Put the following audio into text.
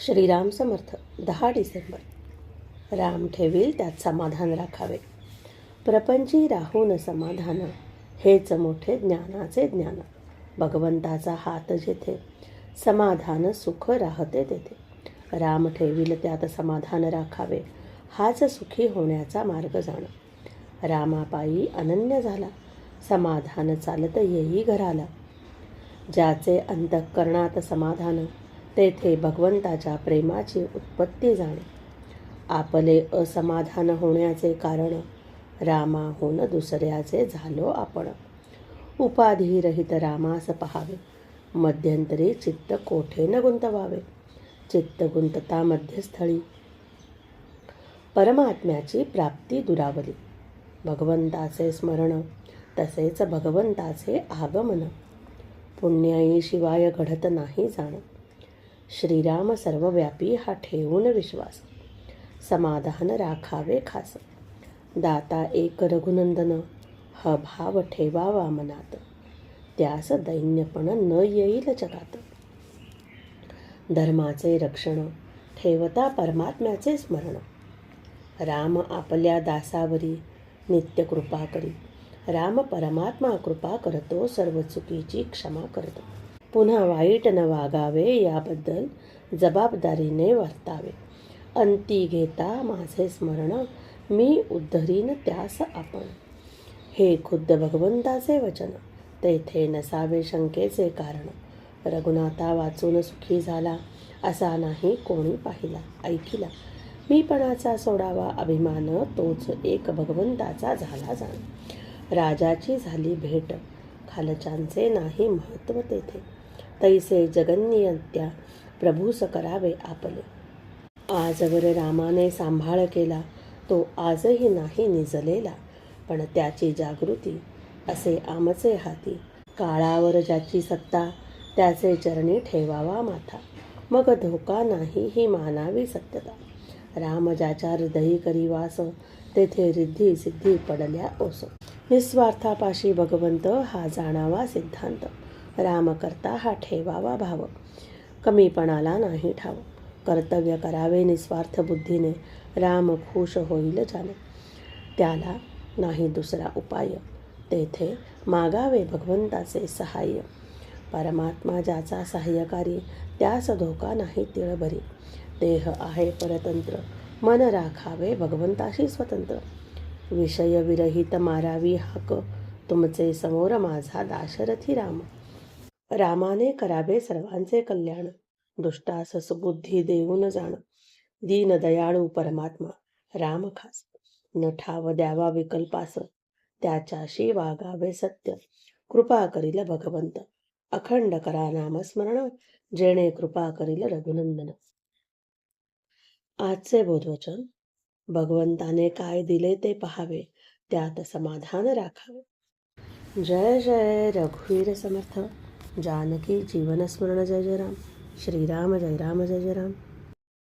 श्रीराम समर्थ दहा डिसेंबर. राम ठेवील त्यात समाधान राखावे. प्रपंची राहून समाधान हेच मोठे ज्ञानाचे ज्ञान. भगवंताचा हात जेथे समाधान सुख राहते तेथे. राम ठेवील त्यात समाधान राखावे हाच सुखी होण्याचा मार्ग जाण. रामापायी अनन्य झाला समाधान चालत येई घराला. ज्याचे अंतःकरणात समाधान तेथे भगवंताच्या प्रेमाची उत्पत्ती जाणे आपले असमाधान होण्याचे कारण रामाहून दुसऱ्याचे झालो आपण. उपाधिरहित रामास पहावे. मध्यंतरी चित्त कोठे न गुंतवावे? चित्त गुंतता मध्यस्थळी. परमात्म्याची प्राप्ती दुरावली. भगवंताचे स्मरण तसेच भगवंताचे आगमन. पुण्याई शिवाय घडत नाही जाणं. श्रीराम सर्वव्यापी हा ठेवून विश्वास. समाधान राखावे खास. दाता एक रघुनंदन हा भाव ठेवावा मनात. त्यास दैन्यपण न येईल जगात. धर्माचे रक्षण ठेवता परमात्म्याचे स्मरण. राम आपल्या दासावरी नित्य कृपा करी. राम परमात्मा कृपा करतो सर्व चुकीची क्षमा करतो. पुन्हा वाईट न वागावे याबद्दल जबाबदारीने वर्तावे अंती घेता माझे स्मरण मी उद्धरीन त्यास आपण हे खुद्द भगवंताचे वचन तेथे नसावे शंकेचे कारण रघुनाथा वाचून सुखी झाला असा नाही कोणी पाहिला ऐकिला मीपणाचा सोडावा अभिमान तोच एक भगवंताचा झाला जाण राजाची झाली भेट खालच्यांचे नाही महत्त्व तेथे तैसे जगन्नियत्या प्रभूस करावे आपले. आजवर रामाने सांभाळ केला तो आजही नाही निजलेला पण त्याची जागृती असे आमचे हाती. काळावर ज्याची सत्ता त्याचे चरणी ठेवावा माथा. मग धोका नाही ही मानावी सत्यता. राम ज्याच्या हृदयी करी वास तेथे रिद्धी सिद्धी पडल्या ओस. निस्वार्थापाशी भगवंत हा जाणावा सिद्धांत. रामकर्ता हा ठेवावा भाव. कमीपणाला नाही ठाव. कर्तव्य करावे निस्वार्थ बुद्धीने. राम खुश होईल जाणे. त्याला नाही दुसरा उपाय. तेथे मागावे भगवंताचे सहाय्य. परमात्मा ज्याचा सहाय्यकारी त्यास धोका नाही तिळभरी. देह आहे परतंत्र. मन राखावे भगवंताशी स्वतंत्र. विषयविरहित मारावी हाक तुमचे समोर माझा दाशरथी राम. रामाने करावे सर्वांचे कल्याण. दुष्टास सुबुद्धी देऊन जाण. दीन दयाळू परमात्मा. राम खास. न ठाव द्यावा विकल्पास. त्याच्याशी वागावे सत्य. कृपा करील भगवंत. अखंड करा नामस्मरण. जेणे कृपा करील रघुनंदन. आजचे बोधवचन भगवंताने काय दिले ते पहावे त्यात समाधान राखावे. जय जय रघुवीर समर्थ. जानकी जीवनस्मरण जय जय राम. श्रीराम जय राम जय जय राम.